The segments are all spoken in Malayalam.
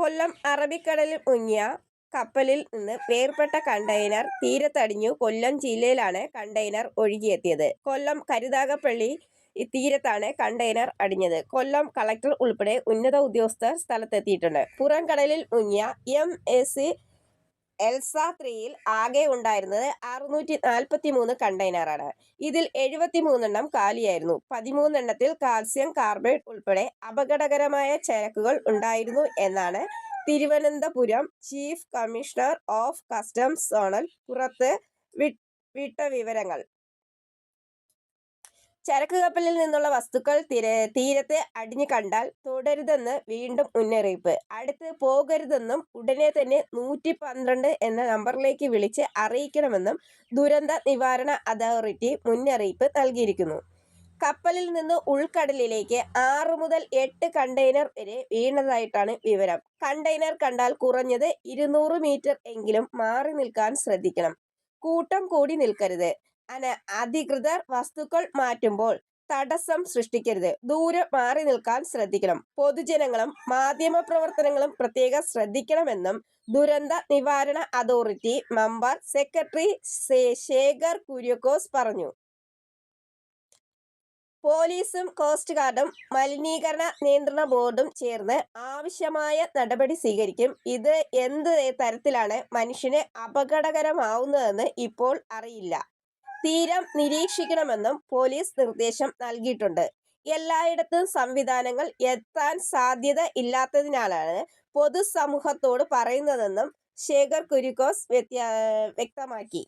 കൊല്ലം അറബിക്കടലിൽ മുങ്ങിയ കപ്പലിൽ നിന്ന് വേർപെട്ട കണ്ടെയ്നർ തീരത്തടിഞ്ഞു കൊല്ലം ജില്ലയിലാണ് കണ്ടെയ്നർ ഒഴുകിയെത്തിയത്. കൊല്ലം കരുതാകപ്പള്ളി തീരത്താണ് കണ്ടെയ്നർ അടിഞ്ഞത്. കൊല്ലം കളക്ടർ ഉൾപ്പെടെ ഉന്നത ഉദ്യോഗസ്ഥർ സ്ഥലത്തെത്തിയിട്ടുണ്ട്. പുറം കടലിൽ മുങ്ങിയ എം എസ് എൽസ ത്രീയിൽ ആകെ ഉണ്ടായിരുന്നത് അറുന്നൂറ്റി നാൽപ്പത്തി മൂന്ന് കണ്ടെയ്നറാണ്. ഇതിൽ എഴുപത്തി മൂന്നെണ്ണം കാലിയായിരുന്നു. പതിമൂന്നെണ്ണത്തിൽ കാൽസ്യം കാർബൈഡ് ഉൾപ്പെടെ അപകടകരമായ ചരക്കുകൾ ഉണ്ടായിരുന്നു എന്നാണ് Thiruvananthapuram chief commissioner of customs zonal പുറത്ത് വിട്ട വിവരങ്ങൾ. ചരക്ക് കപ്പലിൽ നിന്നുള്ള വസ്തുക്കൾ തീരത്തെ അടിഞ്ഞു കണ്ടാൽ തുടരുതെന്ന് വീണ്ടും മുന്നറിയിപ്പ്. അടുത്ത് പോകരുതെന്നും ഉടനെ തന്നെ നൂറ്റി പന്ത്രണ്ട് എന്ന നമ്പറിലേക്ക് വിളിച്ച് അറിയിക്കണമെന്നും ദുരന്ത നിവാരണ അതോറിറ്റി മുന്നറിയിപ്പ് നൽകിയിരിക്കുന്നു. കപ്പലിൽ നിന്ന് ഉൾക്കടലിലേക്ക് ആറ് മുതൽ എട്ട് കണ്ടെയ്നർ വരെ വീണതായിട്ടാണ് വിവരം. കണ്ടെയ്നർ കണ്ടാൽ കുറഞ്ഞത് ഇരുന്നൂറ് മീറ്റർ എങ്കിലും മാറി നിൽക്കാൻ ശ്രദ്ധിക്കണം. കൂട്ടം കൂടി നിൽക്കരുത്. അന അധികൃതർ വസ്തുക്കൾ മാറ്റുമ്പോൾ തടസ്സം സൃഷ്ടിക്കരുത്. ദൂരെ മാറി നിൽക്കാൻ ശ്രദ്ധിക്കണം. പൊതുജനങ്ങളും മാധ്യമ പ്രവർത്തനങ്ങളും പ്രത്യേകം ശ്രദ്ധിക്കണമെന്നും ദുരന്ത നിവാരണ authority member secretary Shekhar Kuriakose പറഞ്ഞു. പോലീസും കോസ്റ്റ് ഗാർഡും മലിനീകരണ നിയന്ത്രണ ബോർഡും ചേർന്ന് ആവശ്യമായ നടപടി സ്വീകരിക്കും. ഇത് എന്ത് തരത്തിലാണ് മനുഷ്യന് അപകടകരമാവുന്നതെന്ന് ഇപ്പോൾ അറിയില്ല. തീരം നിരീക്ഷിക്കണമെന്നും പോലീസ് നിർദ്ദേശം നൽകിയിട്ടുണ്ട്. എല്ലായിടത്തും സംവിധാനങ്ങൾ എത്താൻ സാധ്യത ഇല്ലാത്തതിനാലാണ് പൊതുസമൂഹത്തോട് പറയുന്നതെന്നും ശേഖർ കുര്യാക്കോസ് വ്യക്തമാക്കി.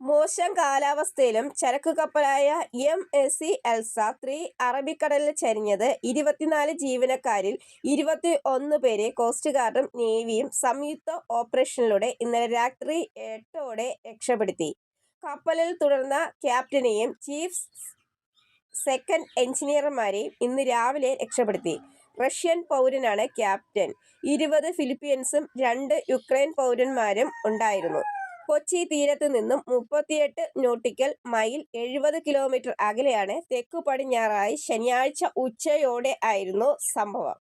മോശം കാലാവസ്ഥയിലും ചരക്ക് കപ്പലായ M S C Elsa three അറബിക്കടലിൽ ചരിഞ്ഞത് ഇരുപത്തിനാല് ജീവനക്കാരിൽ ഇരുപത്തി ഒന്ന് പേരെ കോസ്റ്റ് ഗാർഡും നേവിയും സംയുക്ത ഓപ്പറേഷനിലൂടെ ഇന്നലെ രാത്രി എട്ടോടെ രക്ഷപ്പെടുത്തി. കപ്പലിൽ തുടർന്ന ക്യാപ്റ്റനെയും ചീഫ് സെക്കൻഡ് എഞ്ചിനീയർമാരെയും ഇന്ന് രാവിലെ രക്ഷപ്പെടുത്തി. റഷ്യൻ പൗരനാണ് ക്യാപ്റ്റൻ ഇരുപത് ഫിലിപ്പീൻസും രണ്ട് യുക്രൈൻ പൗരന്മാരും ഉണ്ടായിരുന്നു. കൊച്ചി തീരത്ത് നിന്നും മുപ്പത്തിയെട്ട് നോട്ടിക്കൽ മൈൽ എഴുപത് കിലോമീറ്റർ അകലെയാണ് തെക്കു പടിഞ്ഞാറായി ശനിയാഴ്ച ഉച്ചയോടെ ആയിരുന്നു സംഭവം.